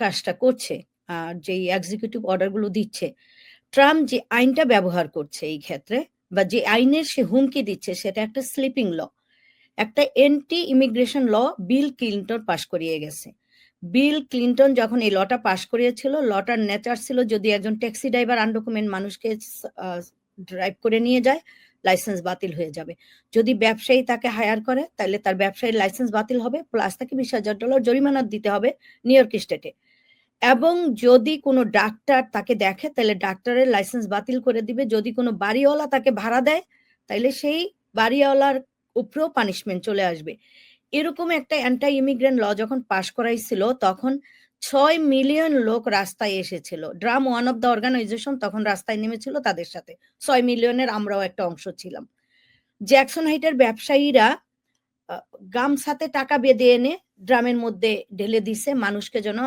কাজটা করছে, আর যেই এক্সিকিউটিভ অর্ডারগুলো দিচ্ছে, ট্রাম্প যে আইনটা ব্যবহার করছে এই ক্ষেত্রে বা যে আইনের সে হুমকি দিচ্ছে সেটা একটা স্লিপিং ল। একটা anti immigration law Bill Clinton pass করিয়ে গেছে। বিল ক্লিনটন যখন এই লটা পাস করিয়েছিল, লটার নেচার ছিল যদি একজন ট্যাক্সি ড্রাইভার আনডকুমেন্ট মানুষকে ড্রাইভ করে নিয়ে যায়, লাইসেন্স বাতিল হয়ে যাবে। যদি ব্যবসায়ী তাকে হায়ার করে তাইলে তার ব্যবসায়ীর লাইসেন্স বাতিল হবে প্লাস তাকে $২০,০০০ জরিমানা দিতে হবে নিউ ইয়র্ক স্টেটে। এবং যদি কোনো ডাক্তার তাকে দেখে তাইলে ডাক্তারের লাইসেন্স বাতিল করে দিবে। যদি কোনো বাড়িওয়ালা তাকে ভাড়া দেয়, তাইলে সেই বাড়িওয়ালার উপরেও পানিশমেন্ট চলে আসবে। এরকম একটা অ্যান্টি ইমিগ্রেন্ট ল যখন পাশ করাইছিল তখন ছয় মিলিয়ন লোক রাস্তায় এসেছিল। Drum one of the organization তখন রাস্তায় নেমেছিল তাদের সাথে। ৬ মিলিয়নের আমরাও একটা অংশ ছিলাম। জ্যাকসন হাইটের ব্যবসায়ীরা গামছাতে টাকা বেঁধে এনে ড্রামের মধ্যে ঢেলে দিছে মানুষকে যেন